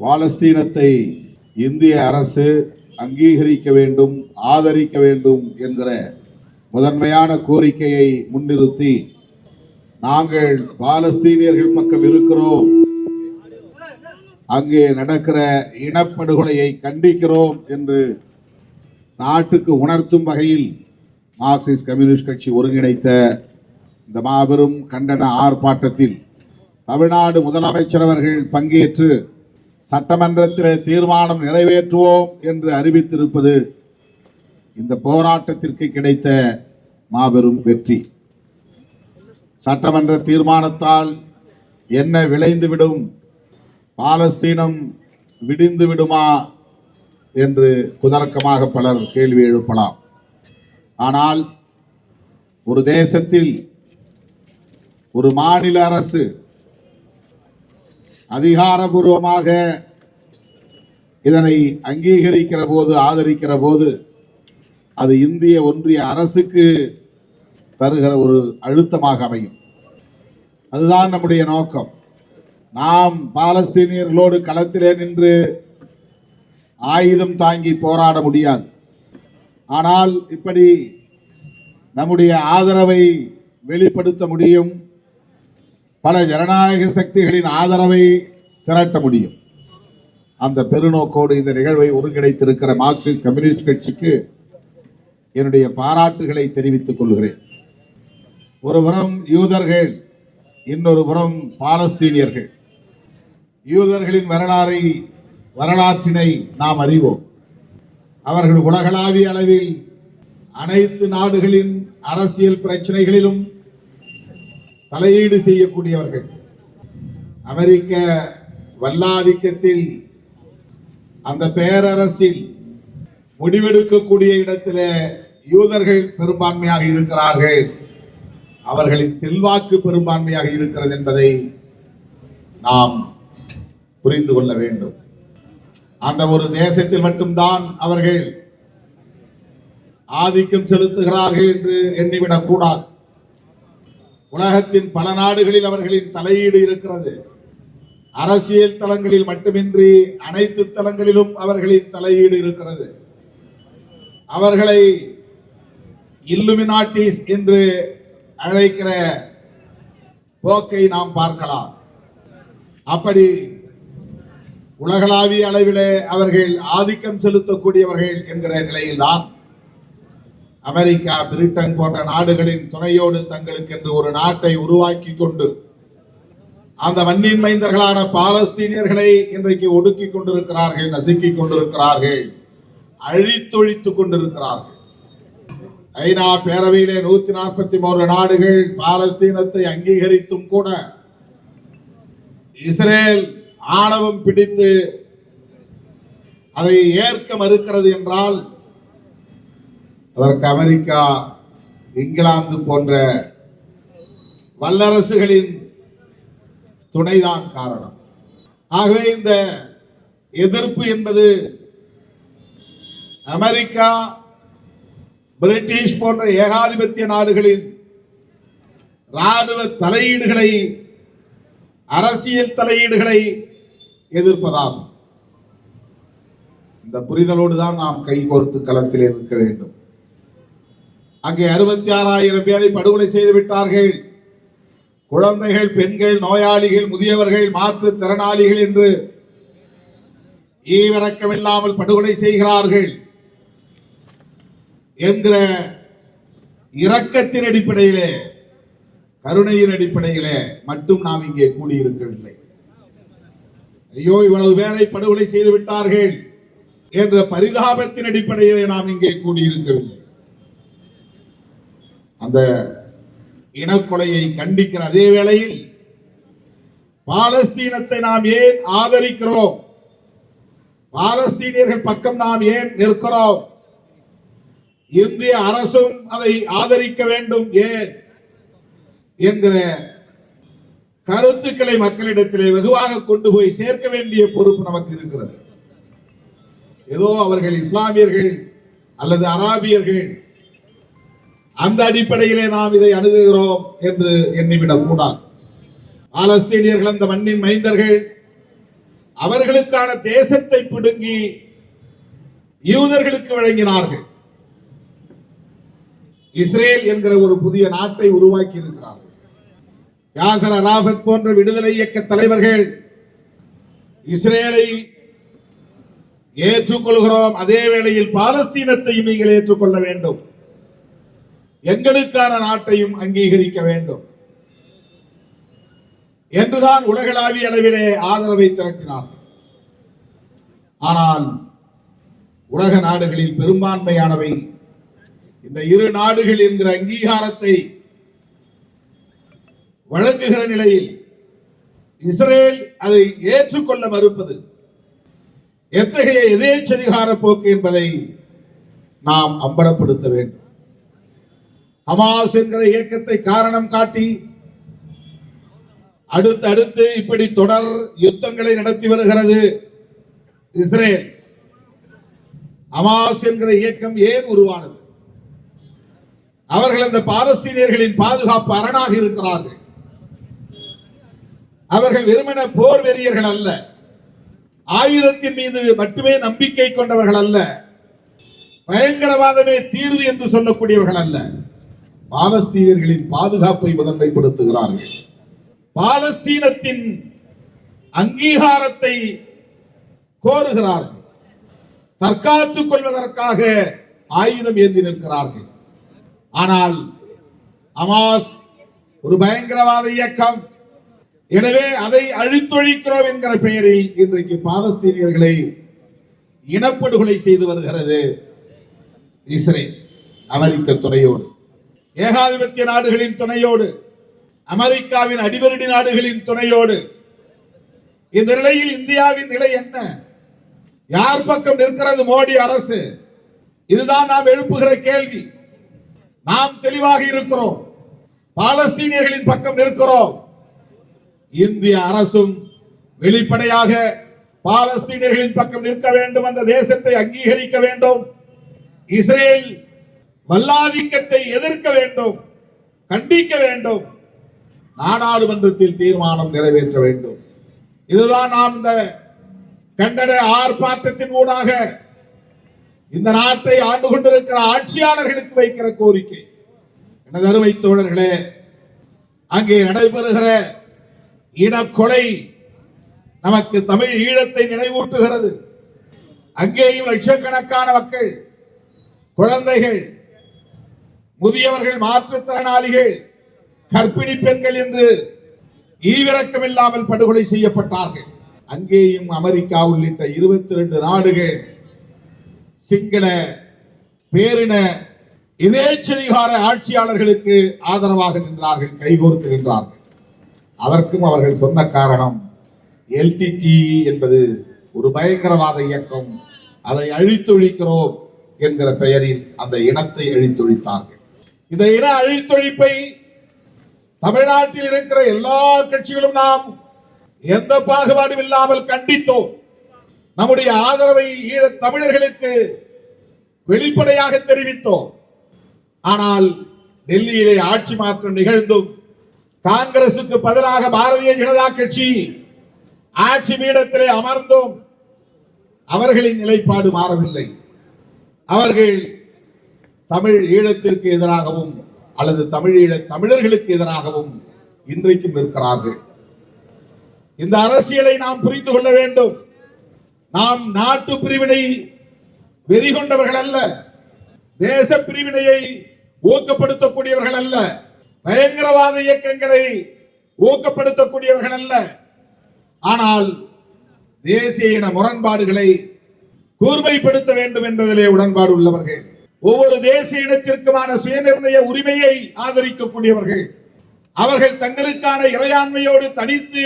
பாலஸ்தீனத்தை இந்திய அரசு அங்கீகரிக்க வேண்டும் ஆதரிக்க வேண்டும் என்கிற முதன்மையான கோரிக்கையை முன்னிறுத்தி நாங்கள் பாலஸ்தீனியர்கள் பக்கம் இருக்கிறோம். அங்கே நடக்கிற இனப்படுகொலையை கண்டிக்கிறோம் என்று நாட்டுக்கு உணர்த்தும் வகையில் மார்க்சிஸ்ட் கம்யூனிஸ்ட் கட்சி ஒருங்கிணைத்த இந்த மாபெரும் கண்டன ஆர்ப்பாட்டத்தில் தமிழ்நாடு முதலமைச்சர் அவர்கள் பங்கேற்று சட்டமன்றத்தில் தீர்மானம் நிறைவேற்றுவோம் என்று அறிவித்திருப்பது இந்த போராட்டத்திற்கு கிடைத்த மாபெரும் வெற்றி. சட்டமன்ற தீர்மானத்தால் என்ன விளைந்துவிடும்? பாலஸ்தீனம் விடிந்து விடுமா என்று குதர்க்கமாக பலர் கேள்வி எழுப்பலாம். ஆனால் ஒரு தேசத்தில் ஒரு மாநில அரசு அதிகாரபூர்வமாக இதனை அங்கீகரிக்கிற போது ஆதரிக்கிற போது அது இந்திய ஒன்றிய அரசுக்கு தருகிற ஒரு அழுத்தமாக அமையும். அதுதான் நம்முடைய நோக்கம். நாம் பாலஸ்தீனியர்களோடு களத்திலே நின்று ஆயுதம் தாங்கி போராட முடியாது. ஆனால் இப்படி நம்முடைய ஆதரவை வெளிப்படுத்த முடியும். பல ஜனநாயக சக்திகளின் ஆதரவை திரட்ட முடியும். அந்த பெருநோக்கோடு இந்த நிகழ்வை ஒருங்கிணைத்திருக்கிற மார்க்சிஸ்ட் கம்யூனிஸ்ட் கட்சிக்கு என்னுடைய பாராட்டுகளை தெரிவித்துக் கொள்கிறேன். ஒருபுறம் யூதர்கள் இன்னொரு புறம் பாலஸ்தீனியர்கள். யூதர்களின் வரலாறை வரலாற்றினை நாம் அறிவோம். அவர்கள் உலகளாவிய அளவில் அனைத்து நாடுகளின் அரசியல் பிரச்சனைகளிலும் தலையீடு செய்யக்கூடியவர்கள். அமெரிக்க வல்லாதிக்கத்தில் அந்த பேரரசில் முடிவெடுக்கக்கூடிய இடத்துல யூதர்கள் பெரும்பான்மையாக இருக்கிறார்கள். அவர்களின் செல்வாக்கு பெரும்பான்மையாக இருக்கிறது என்பதை நாம் புரிந்து கொள்ள வேண்டும். அந்த ஒரு தேசத்தில் மட்டும்தான் அவர்கள் ஆதிக்கம் செலுத்துகிறார்கள் என்று எண்ணிவிடக் கூடாது உலகத்தின் பல நாடுகளில் அவர்களின் தலையீடு இருக்கிறது. அரசியல் தளங்களில் மட்டுமின்றி அனைத்து தளங்களிலும் அவர்களின் தலையீடு இருக்கிறது. அவர்களை இல்லுமினாட்டிஸ் என்று அழைக்கிற போக்கை நாம் பார்க்கலாம். அப்படி உலகளாவிய அளவிலே அவர்கள் ஆதிக்கம் செலுத்தக்கூடியவர்கள் என்கிற நிலையில்தான் அமெரிக்கா பிரிட்டன் போன்ற நாடுகளின் துணையோடு தங்களுக்கு என்று ஒரு நாட்டை உருவாக்கி கொண்டு அந்த மண்ணின் மைந்தர்களான பாலஸ்தீனியர்களை இன்றைக்கு ஒடுக்கிக் கொண்டிருக்கிறார்கள் நசுக்கிக் கொண்டிருக்கிறார்கள் அழித்தொழித்துக் கொண்டிருக்கிறார்கள். ஐநா பேரவையிலே நூத்தி நாற்பத்தி மூன்று நாடுகள் பாலஸ்தீனத்தை அங்கீகரித்தும் கூட இஸ்ரேல் ஆணவம் பிடித்து அதை ஏற்க மறுக்கிறது என்றால் அதற்கு அமெரிக்கா இங்கிலாந்து போன்ற வல்லரசுகளின் துணைதான் காரணம். ஆகவே இந்த எதிர்ப்பு என்பது அமெரிக்கா பிரிட்டிஷ் போன்ற ஏகாதிபத்திய நாடுகளின் ராணுவ தலையீடுகளை அரசியல் தலையீடுகளை எதிர்ப்பதாகும். இந்த புரிதலோடு தான் நாம் கைகோர்த்து களத்தில் இருக்க வேண்டும். அங்கே அறுபத்தி ஆறாயிரம் பேரை படுகொலை செய்து விட்டார்கள். குழந்தைகள் பெண்கள் நோயாளிகள் முதியவர்கள் மாற்றுத்திறனாளிகள் என்று ஈவிரக்கமில்லாமல் படுகொலை செய்கிறார்கள் என்கிற இரக்கத்தின் அடிப்படையிலே கருணையின் அடிப்படையிலே மட்டும் நாம் இங்கே கூடியிருக்கவில்லை. ஐயோ இவ்வளவு பேரை படுகொலை செய்து விட்டார்கள் என்ற பரிதாபத்தின் அடிப்படையிலே நாம் இங்கே கூடியிருக்கவில்லை. அந்த இனக்கொலையை கண்டிக்கிற அதே வேளையில் பாலஸ்தீனத்தை நாம் ஏன் ஆதரிக்கிறோம்? பாலஸ்தீனியர்கள் பக்கம் நாம் ஏன் நிற்கிறோம்? இந்திய அரசும் அதை ஆதரிக்க வேண்டும் ஏன்? என்கிற கருத்துக்களை மக்களிடத்திலே வெகுவாக கொண்டு போய் சேர்க்க வேண்டிய பொறுப்பு நமக்கு இருக்கிறது. ஏதோ அவர்கள் இஸ்லாமியர்கள் அல்லது அராபியர்கள் அந்த அடிப்படையிலே நாம் இதை அணுகுகிறோம் என்று எண்ணிவிடக் கூடாது பாலஸ்தீனியர்கள் அந்த மண்ணின் மைந்தர்கள் அவர்களுக்கான தேசத்தை பிடுங்கி யூதர்களுக்கு வழங்கினார்கள். இஸ்ரேல் என்கிற ஒரு புதிய நாட்டை உருவாக்கி இருக்கிறார்கள் யாசர் அராபத் போன்ற விடுதலை இயக்க தலைவர்கள் இஸ்ரேலை ஏற்றுக்கொள்கிறோம். அதே வேளையில் பாலஸ்தீனத்தையும் நீங்கள் ஏற்றுக்கொள்ள வேண்டும். எங்களுக்கான நாட்டையும் அங்கீகரிக்க வேண்டும். என்றுதான் உலகளாவிய அளவிலே ஆதரவை திரட்டினார் ஆனால் உலக நாடுகளில் பெரும்பான்மையானவை இந்த இரு நாடுகள் என்கிற அங்கீகாரத்தை வழங்குகிற நிலையில் இஸ்ரேல் அதை ஏற்றுக்கொள்ள மறுப்பது எத்தகைய எதேச்சதிகார போக்கு என்பதை நாம் அம்பலப்படுத்த வேண்டும். ஹமாஸ் என்கிற இயக்கத்தை காரணம் காட்டி அடுத்து அடுத்து இப்படி தொடர் யுத்தங்களை நடத்தி வருகிறது இஸ்ரேல். அமாஸ் என்கிற இயக்கம் ஏன் உருவானது? அவர்கள் அந்த பாலஸ்தீனியர்களின் பாதுகாப்பு அரணாக இருக்கிறார்கள். அவர்கள் வெறுமன போர் வெறியர்கள் அல்ல. ஆயுதத்தின் மீது மட்டுமே நம்பிக்கை கொண்டவர்கள் அல்ல. பயங்கரவாதமே தீர்வு என்று சொல்லக்கூடியவர்கள் அல்ல. பாலஸ்தீனர்களின் பாதுகாப்பை முதன்மைப்படுத்துகிறார்கள். பாலஸ்தீனத்தின் அங்கீகாரத்தை கோருகிறார்கள். தற்காத்துக் கொள்வதற்காக ஆயுதம் ஏந்தி நிற்கிறார்கள். ஆனால் அமாஸ் ஒரு பயங்கரவாத இயக்கம். எனவே அதை அழித்தொழிக்கிறோம் என்கிற பெயரில் இன்றைக்கு பாலஸ்தீனியர்களை இனப்படுகொலை செய்து வருகிறது. இஸ்ரேல் அமெரிக்க துறையோடு ஏகாதிபத்திய நாடுகளின் துணையோடு அமெரிக்காவின் அடிவருடி நாடுகளின் துணையோடு இந்த நிலையில் இந்தியாவின் நிலை என்ன? யார் பக்கம் நிற்கிறது மோடி அரசு? இதுதான் நாம் எழுப்புகிற கேள்வி. நாம் தெளிவாக இருக்கிறோம். பாலஸ்தீனியர்களின் பக்கம் நிற்கிறோம். இந்திய அரசும் வெளிப்படையாக பாலஸ்தீனியர்களின் பக்கம் நிற்க வேண்டும் அந்த தேசத்தை அங்கீகரிக்க வேண்டும். இஸ்ரேல் வல்லாதிக்கத்தை எதிர்க்க வேண்டும் கண்டிக்க வேண்டும் நாடாளுமன்றத்தில் தீர்மானம் நிறைவேற்ற வேண்டும். இதுதான் நாம் இந்த கண்டன ஆர்ப்பாட்டத்தின் ஊடாக இந்த நாட்டை ஆண்டு கொண்டிருக்கிற ஆட்சியாளர்களுக்கு வைக்கிற கோரிக்கை. எனது அருமை தோழர்களே அங்கே நடைபெறுகிற இனக்கொலை நமக்கு தமிழ் ஈழத்தை நினைவூட்டுகிறது. அங்கேயும் லட்சக்கணக்கான மக்கள் குழந்தைகள் முதியவர்கள் மாற்றுத்திறனாளிகள் கர்ப்பிணி பெண்கள் என்று ஈவிரக்கம் இல்லாமல் படுகொலை செய்யப்பட்டார்கள். அங்கேயும் அமெரிக்கா உள்ளிட்ட இருபத்தி ரெண்டு நாடுகள் சிங்கள பேரின இதேச்சரிகார ஆட்சியாளர்களுக்கு ஆதரவாக நின்றார்கள் கைகோர்த்து நின்றார்கள். அதற்கும் அவர்கள் சொன்ன காரணம் எல்டிடி என்பது ஒரு பயங்கரவாத இயக்கம். அதை அழித்தொழிக்கிறோம் என்கிற பெயரில் அந்த இனத்தை அழித்தொழித்தார்கள். இந்த இன அழித்தொழிப்பை தமிழ்நாட்டில் இருக்கிற எல்லா கட்சிகளும் நாம் எந்த பாகுபாடும் இல்லாமல் கண்டித்தோம். நம்முடைய ஆதரவை ஈழ தமிழர்களுக்கு வெளிப்படையாக தெரிவித்தோம். ஆனால் டெல்லியிலே ஆட்சி மாற்றம் நிகழ்ந்தும் காங்கிரசுக்கு பதிலாக பாரதிய ஜனதா கட்சி ஆட்சி பீடத்திலே அமர்ந்தும். அவர்களின் நிலைப்பாடு மாறவில்லை. அவர்கள் தமிழ் ஈழத்திற்கு எதிராகவும் அல்லது தமிழீழ தமிழர்களுக்கு எதிராகவும் இன்றைக்கும் இருக்கிறார்கள் இந்த அரசியலை நாம் புரிந்து கொள்ள வேண்டும். நாம் நாட்டு பிரிவினை வெறி கொண்டவர்கள் அல்ல. தேச பிரிவினையை ஊக்கப்படுத்தக்கூடியவர்கள் அல்ல. பயங்கரவாத இயக்கங்களை ஊக்கப்படுத்தக்கூடியவர்கள் அல்ல. ஆனால் தேசிய இன முரண்பாடுகளை கூர்மைப்படுத்த வேண்டும் என்பதிலே உடன்பாடு உள்ளவர்கள். ஒவ்வொரு தேசிய இனத்திற்குமான சுயநிர்ணய உரிமையை ஆதரிக்கக்கூடியவர்கள். அவர்கள் தங்களுக்கான இறையாண்மையோடு தனித்து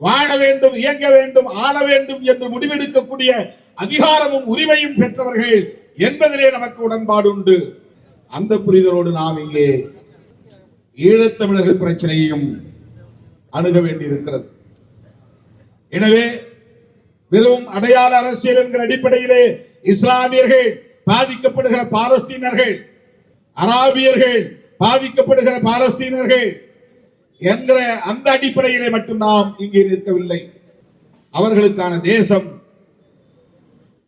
வாழ வேண்டும் இயங்க வேண்டும் ஆள வேண்டும் என்று முடிவெடுக்கக்கூடிய அதிகாரமும் உரிமையும் பெற்றவர்கள் என்பதிலே நமக்கு உடன்பாடு உண்டு. அந்த புரிதலோடு நாம் இங்கே ஈழத்தமிழர்கள் பிரச்சனையையும் அணுக வேண்டியிருக்கிறது. எனவே வெறும் அடையாள அரசியல் என்கிற அடிப்படையிலே இஸ்லாமியர்கள் பாதிக்கப்படுகிற பாலஸ்தீனர்கள் அராபியர்கள் பாதிக்கப்படுகிற பாலஸ்தீனர்கள் என்கிற அந்த அடிப்படையிலே மட்டும் நாம் இங்கே நிற்கவில்லை. அவர்களுக்கான தேசம்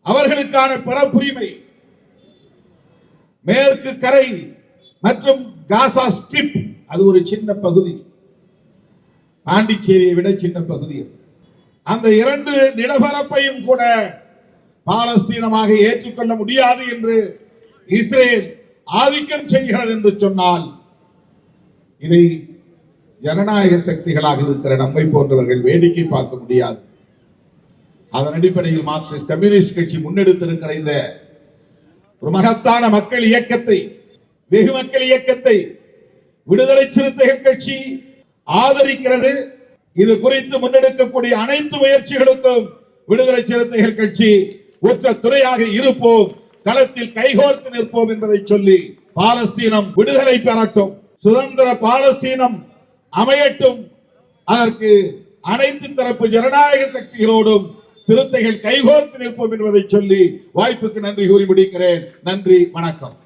அவர்களுக்கான பிறப்புரிமை மேற்கு கரை மற்றும் காசா ஸ்ட்ரிப் அது ஒரு சின்ன பகுதி. பாண்டிச்சேரியை விட சின்ன பகுதி. அந்த இரண்டு நிலப்பரப்பையும் கூட பாலஸ்தீனமாக ஏற்றுக்கொள்ள முடியாது என்று இஸ்ரேல் ஆதிக்கம் செய்கிறது என்று சொன்னால் இதை ஜனநாயக சக்திகளாக இருக்கிற நம்மை போன்றவர்கள் வேடிக்கை பார்க்க முடியாது. அதன் அடிப்படையில் மார்க்சிஸ்ட் கம்யூனிஸ்ட் கட்சி முன்னெடுத்திருக்கிற இந்த ஒரு மகத்தான மக்கள் இயக்கத்தை வெகு மக்கள் இயக்கத்தை விடுதலை சிறுத்தைகள் கட்சி ஆதரிக்கிறது. இது குறித்து முன்னெடுக்கக்கூடிய அனைத்து முயற்சிகளுக்கும் விடுதலை சிறுத்தைகள் கட்சி உற்ற துறையாக இருப்போம். களத்தில் கைகோர்த்து நிற்போம் என்பதை சொல்லி பாலஸ்தீனம் விடுதலை பெறட்டும். சுதந்திர பாலஸ்தீனம் அமையட்டும். அதற்கு அனைத்து தரப்பு ஜனநாயக சக்திகளோடும் சிறுத்தைகள் கைகோர்த்து நிற்போம் என்பதை சொல்லி வாய்ப்புக்கு நன்றி கூறி முடிக்கிறேன். நன்றி வணக்கம்.